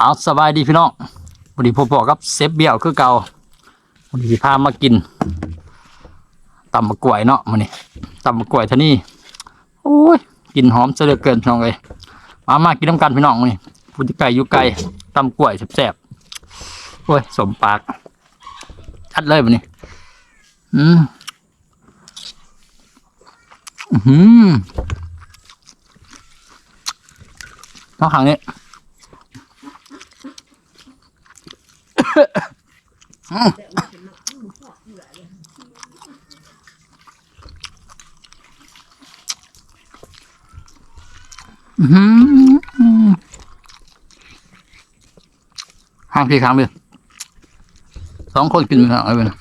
เอาสบายดีพี่น้องวันนี้ผมบอกกับเซฟเบี้ยวคือเก่าวันนี้พามากินตำมะกล้วยเนาะมันนี่ตำมะกล้วยท่านี้โอ้ยกลินหอมเสลือเกินพี่น้องเลยมามากินน้ำกันพี่น้องมื้อนี่พูดที่ไก่อยู่ไก่ตำกล้วยแซ่บๆโอ้ยสมปากชัดเลยมันนี่อืมอืมน้องหางนี้ อื้อ หือห้างพี่ค้างไปสองคนกินไปแล้วเอาไปนะ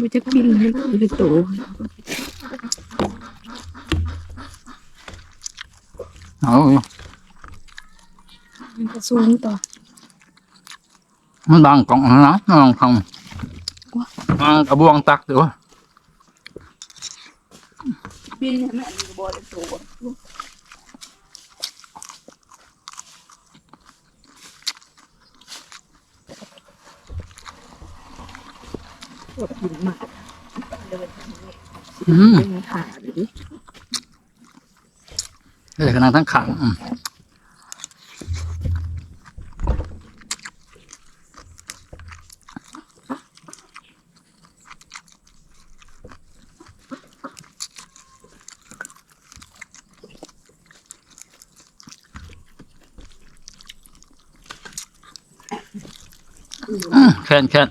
มันจะบินให้เป็นตัว เอาอยู่มันจะสูงต่อมันดังกล่องนะนะลองทำอ่ากระบวงตักเดี๋ยวบินให้แม่มันบอลตัวปวดหินมากเดินทางนี้อืมเดินขาห รือเดี๋ยกำลังทั้งขังอืมอืมแค่นแค่น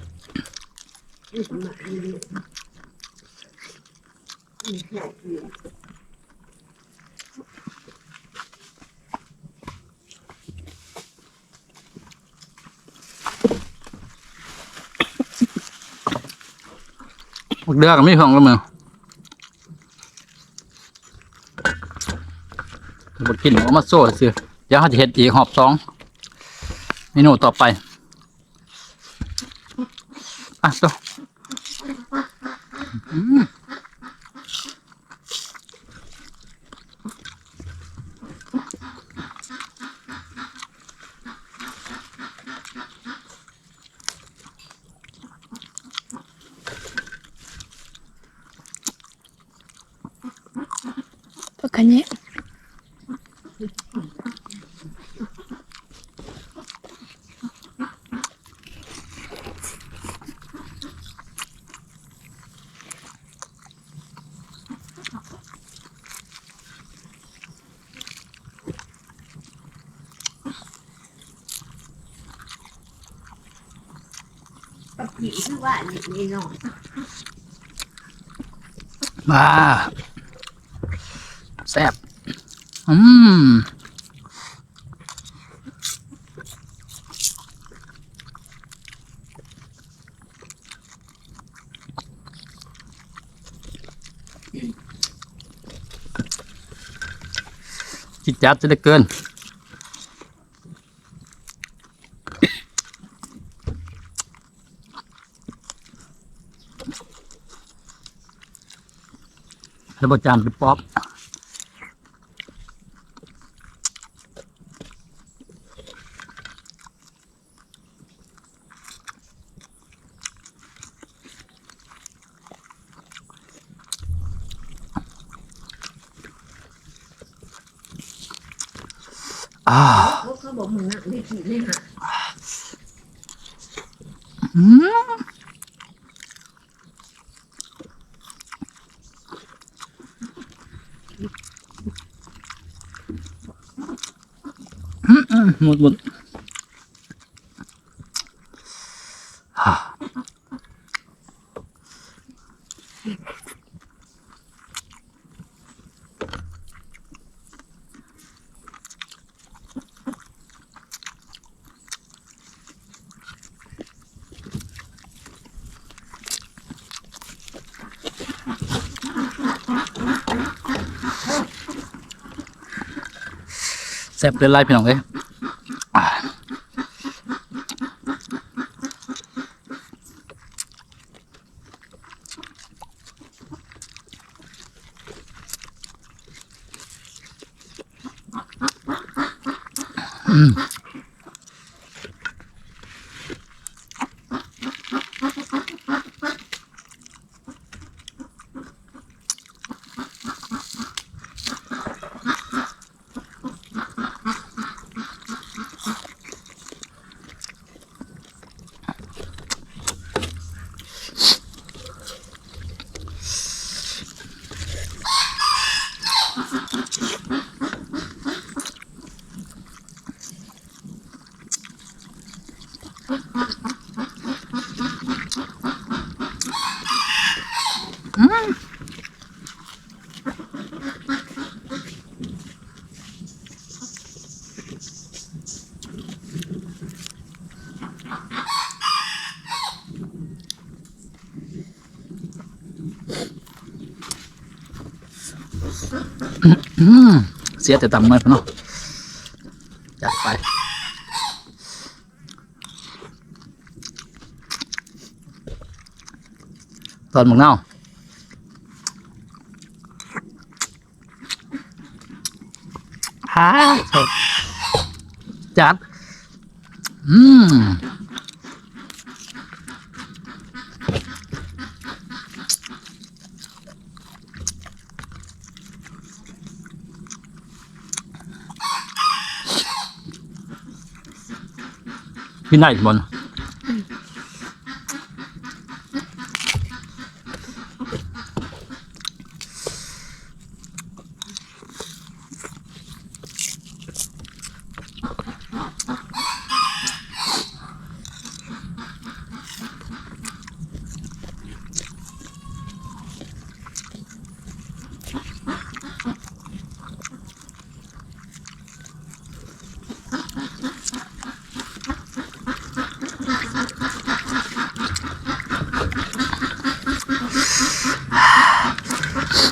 เดือกไม่ห้องแล้วมึงบดกินเอามาโซ่สิเดี๋ยวเขาจะเห็ดอีกหอบสองเมนูต่อไป อะตัวอื กคันนี้กับผีคือว่านี่นี่น้องมา แซ่บอืมจิตจัดจะได้เกินแล้วบจานเป็นป๊อป อ่าเขาเขาบอกมึงนั่งได้ผีไม่หาอืมอืมอืมหมดหมด ซ่บเลือดไหลพี่น้องเอ้ยอืม เสียแต่ตำน้อยพอเนาะจัดไปตอนหมกเน่า ฮาสดจัด อืมพี่นายบอ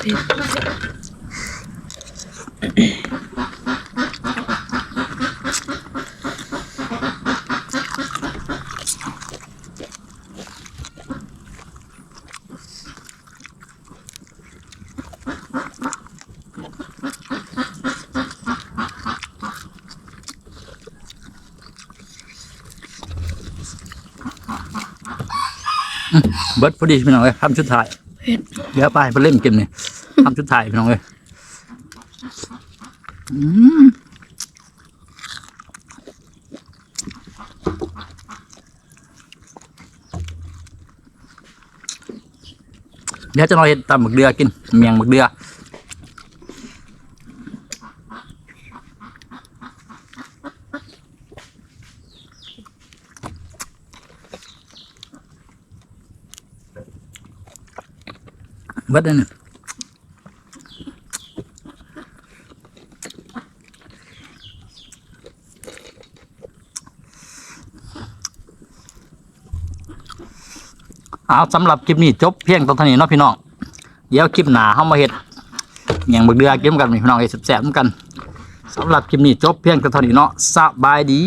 เบิร์ดพอดีพี่น้องเลยทำชุดถ่ายเผ็ดเดี๋ยวไปไปเล่นเกมนี่ ทำชุดถ่ายพี่น้องเลยเดี๋ยวจะเราเห็นตำหมึกเดือกิน เมียงหมึกเดือเบิดเลยเนี่ย เอาสำหรับคลิปนี้จบเพียงเท่านี้เนาะพี่น้องเดี๋ยวคลิปหน้าเข้ามาเห็ดอย่างบึกเดือกิมกันพี่น้องเฮ็ดแสบๆเหมือนกันสำหรับคลิปนี้จบเพียงเท่านี้เนาะสบายดี